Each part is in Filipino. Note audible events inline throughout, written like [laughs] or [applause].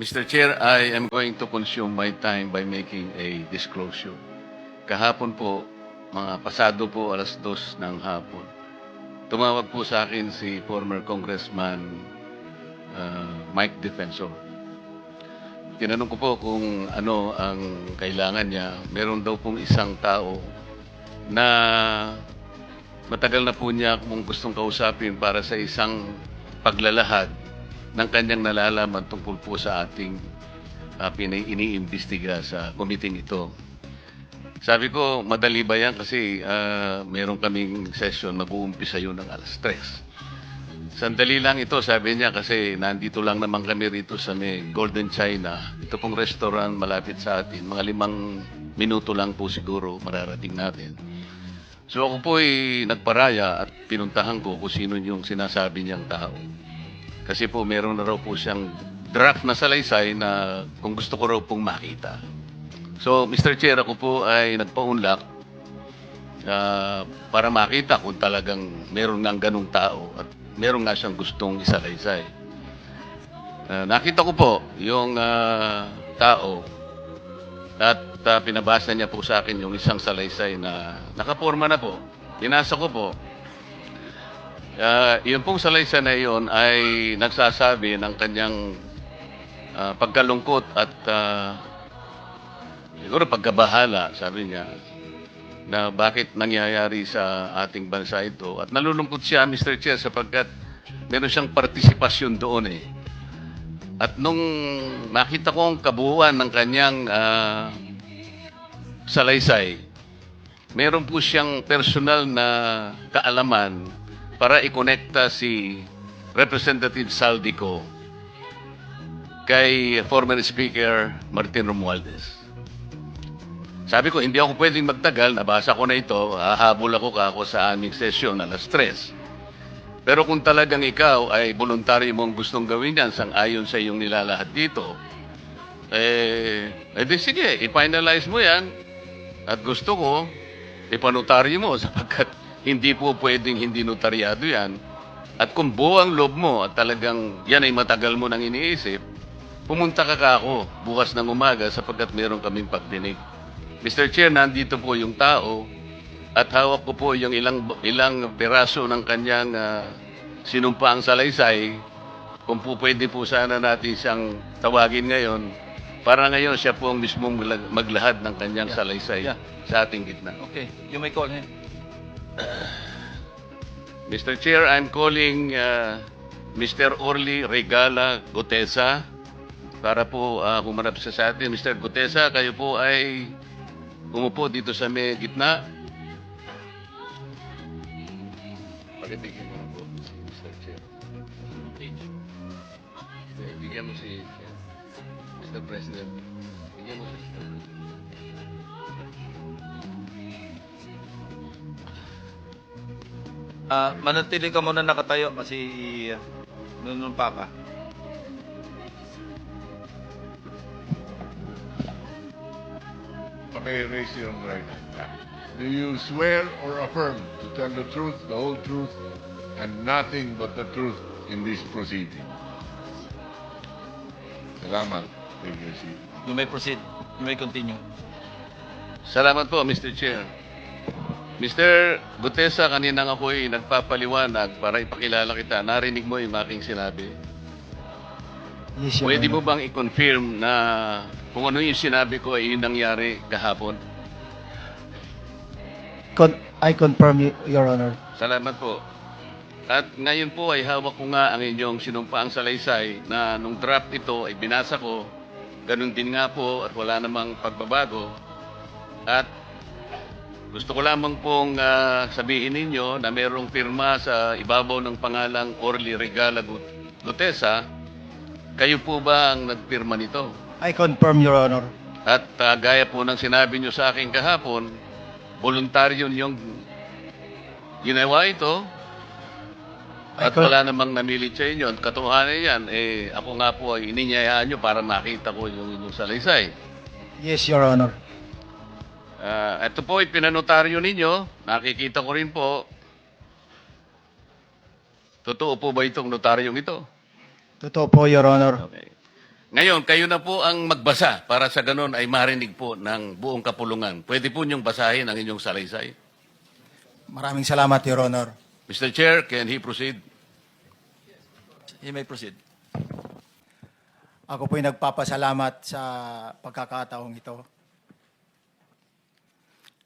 Mr. Chair, I am going to consume my time by making a disclosure. Kahapon po, mga pasado po alas dos ng hapon, tumawag po sa akin si former Congressman uh, Mike Defensor. Tinanong ko po kung ano ang kailangan niya. Meron daw pong isang tao na matagal na po niya kung gustong kausapin para sa isang paglalahad ng kanyang nalalaman tungkol po sa ating uh, pinay iniimbestiga sa committee ito. Sabi ko, madali ba yan? Kasi ah, meron kaming session, mag-uumpisa yun ng alas 3. Sandali lang ito, sabi niya, kasi nandito lang naman kami rito sa may Golden China. Ito pong restaurant malapit sa atin. Mga limang minuto lang po siguro mararating natin. So ako po ay nagparaya at pinuntahan ko kung sino yung sinasabi niyang tao. Kasi po meron na raw po siyang draft na salaysay na kung gusto ko raw pong makita. So, Mr. Chair, ako po ay nagpaunlak ah, para makita kung talagang meron nga ganung tao at meron nga siyang gustong isalaysay. Ah, nakita ko po yung ah, tao at ah, pinabasa niya po sa akin yung isang salaysay na nakaporma na po. Binasa ko po. Ah, yung pong salaysay na iyon ay nagsasabi ng kanyang ah, pagkalungkot at ah, siguro pagkabahala, sabi niya, na bakit nangyayari sa ating bansa ito. At nalulungkot siya, Mr. Chair, sapagkat meron siyang partisipasyon doon eh. At nung nakita ko ang kabuuan ng kanyang ah, salaysay, meron po siyang personal na kaalaman para ikonekta si Representative Saldico kay former Speaker Martin Romualdez. Sabi ko, hindi ako pwedeng magtagal, nabasa ko na ito, hahabol ako kako sa aming sesyon alas tres. Pero kung talagang ikaw ay voluntary mong gustong gawin yan sang ayon sa iyong nilalahad dito, eh, edi sige, i-finalize mo yan. At gusto ko, ipanotaryo mo [laughs] sapagkat hindi po pwedeng hindi notaryado yan. At kung buo ang loob mo at talagang yan ay matagal mo nang iniisip, pumunta ka ka ako bukas ng umaga sapagkat meron kaming pagdinig. Mr. Chair, nandito po yung tao at hawak ko po yung ilang ilang piraso ng kanyang ah, sinumpaang salaysay. Kung po pwede po sana natin siyang tawagin ngayon para ngayon siya po ang mismong magla- maglahad ng kanyang salaysay Yeah. sa ating gitna. Okay, you may call him. [sighs] Mr. Chair, I'm calling uh, Mr. Orly Regala Gutesa para po uh, humarap sa atin. Mr. Gutesa, kayo po ay umupo dito sa may gitna. Pakibigyan mo po, Mr. Chair. Bigyan mo si Mr. President. Ah, manatili ka muna nakatayo kasi uh, nunumpa ka. Okay, raise your right hand. Do you swear or affirm to tell the truth, the whole truth, and nothing but the truth in this proceeding? Salamat. Your seat. You may proceed. You may continue. Salamat po, Mr. Chair. Mr. Gutesa, kanina nga ako'y nagpapaliwanag para ipakilala kita. Narinig mo yung aking sinabi. Yes, Pwede mo bang i-confirm na kung ano yung sinabi ko ay yun nangyari kahapon? Con- I confirm, Your Honor. Salamat po. At ngayon po ay hawak ko nga ang inyong sinumpaang salaysay na nung draft ito ay binasa ko. Ganun din nga po at wala namang pagbabago. At gusto ko lamang pong ah, sabihin ninyo na merong pirma sa ibabaw ng pangalang Orly Regala Gut- Gutesa. Kayo po ba ang nagpirma nito? I confirm, Your Honor. At ah, gaya po ng sinabi nyo sa akin kahapon, voluntaryo yung ginawa ito. At wala namang namilit sa inyo. At Katotohanan yan, eh, ako nga po ay ininyayaan nyo para makita ko yung inyong salaysay. Yes, Your Honor. Ah, ito po ay pinanotaryo ninyo. Nakikita ko rin po. Totoo po ba itong notaryong ito? Totoo po, Your Honor. Okay. Ngayon, kayo na po ang magbasa para sa ganun ay marinig po ng buong kapulungan. Pwede po niyong basahin ang inyong salaysay. Maraming salamat, Your Honor. Mr. Chair, can he proceed? He may proceed. Ako po'y nagpapasalamat sa pagkakataong ito.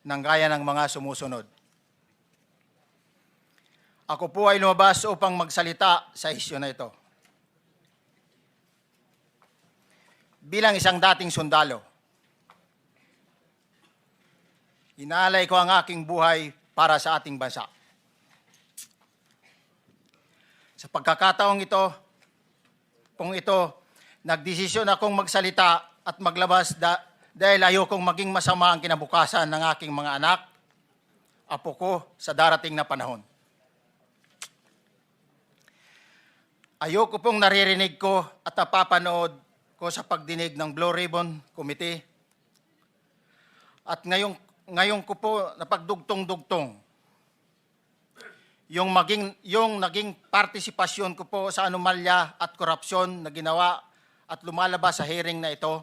ng gaya ng mga sumusunod. Ako po ay lumabas upang magsalita sa isyu na ito. Bilang isang dating sundalo, inaalay ko ang aking buhay para sa ating bansa. Sa pagkakataong ito, kung ito, nagdesisyon akong magsalita at maglabas da- dahil ayokong maging masama ang kinabukasan ng aking mga anak, apo ko sa darating na panahon. Ayoko pong naririnig ko at napapanood ko sa pagdinig ng Blue Ribbon Committee. At ngayong, ngayon ko po napagdugtong-dugtong yung maging yung naging partisipasyon ko po sa anomalya at korupsyon na ginawa at lumalabas sa hearing na ito.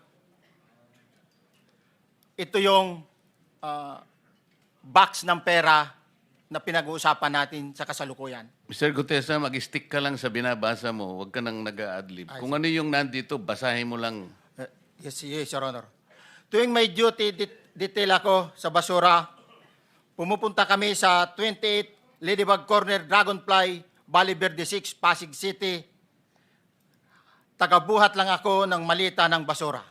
ito yung ah, box ng pera na pinag-uusapan natin sa kasalukuyan. Mr. Gutesa, mag-stick ka lang sa binabasa mo. Huwag ka nang nag-a-adlib. Kung ano yung nandito, basahin mo lang. Eh, Yes, yes, Your Honor. Tuwing may duty det- detail ako sa basura, pumupunta kami sa 28 Ladybug Corner, Dragonfly, Valley Verde 6, Pasig City. Tagabuhat lang ako ng malita ng basura.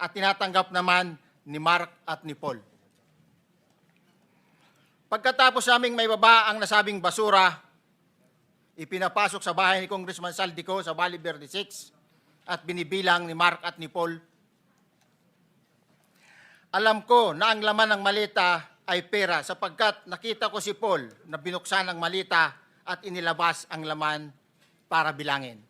at tinatanggap naman ni Mark at ni Paul. Pagkatapos naming may baba ang nasabing basura, ipinapasok sa bahay ni Congressman Saldico sa Valley Verde 6 at binibilang ni Mark at ni Paul. Alam ko na ang laman ng malita ay pera sapagkat nakita ko si Paul na binuksan ang malita at inilabas ang laman para bilangin.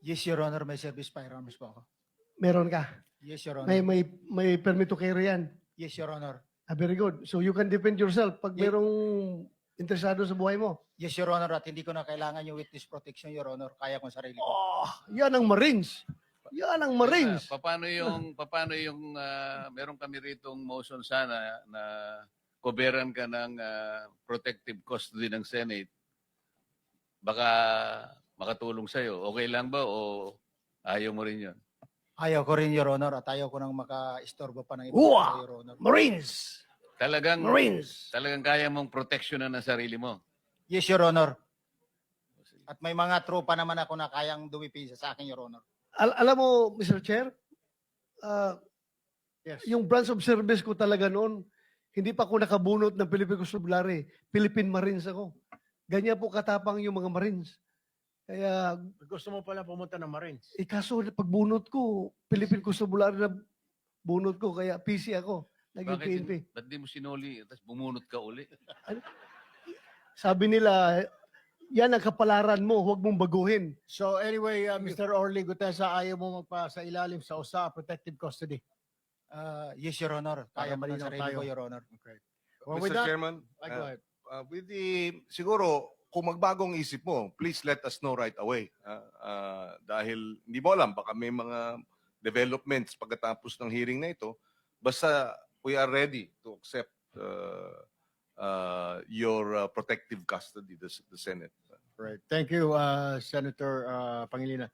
Yes, Your Honor, may service firearms po ako. Meron ka. Yes, Your Honor. May may may permit to carry yan. Yes, Your Honor. Ah, very good. So you can defend yourself pag Ye- merong interesado sa buhay mo. Yes, Your Honor, at hindi ko na kailangan yung witness protection, Your Honor. Kaya kong sarili ko. Oh, yan ang Marines. Yan ang Marines. Ah, paano yung paano yung ah, meron kami ritong motion sana na koberan ka ng ah, protective custody ng Senate. Baka makatulong sa Okay lang ba o ayaw mo rin 'yon? Ayaw ko rin, Your Honor, at ayaw ko nang maka-istorbo pa ng iba, Uwa! Your Honor. Marines. Talagang Marines. talagang kaya mong proteksyonan ng sarili mo. Yes, Your Honor. At may mga tropa naman ako na kayang dumipisa sa akin, Your Honor. Al- alam mo, Mr. Chair, ah, Yes. yung branch of service ko talaga noon, hindi pa ako nakabunot ng Philippine Constabulary. Philippine Marines ako. Ganyan po katapang yung mga Marines. Kaya, Gusto mo pala pumunta ng Marines. eh kaso pagbunot ko, Philippine Constabulary na bunot ko, kaya PC ako. Naging Bakit PNP. ba't di mo sinuli tapos bumunot ka uli? Sabi nila, yan ang kapalaran mo, huwag mong baguhin. So anyway, uh, Mr. Orly Gutesa, ayaw mo magpa sa ilalim sa USA protective custody. Ah, yes, Your Honor. Kaya Para ko ng malinaw sarili tayo. ko, Your Honor. Well, Mr. with that, Chairman, I go uh, ahead. uh, with the, siguro, kung magbagong isip mo, please let us know right away. Uh, uh, dahil hindi mo alam, baka may mga developments pagkatapos ng hearing na ito. Basta we are ready to accept uh, uh, your uh, protective custody, the, the Senate. Right. Thank you, uh, Senator uh, Pangilinan.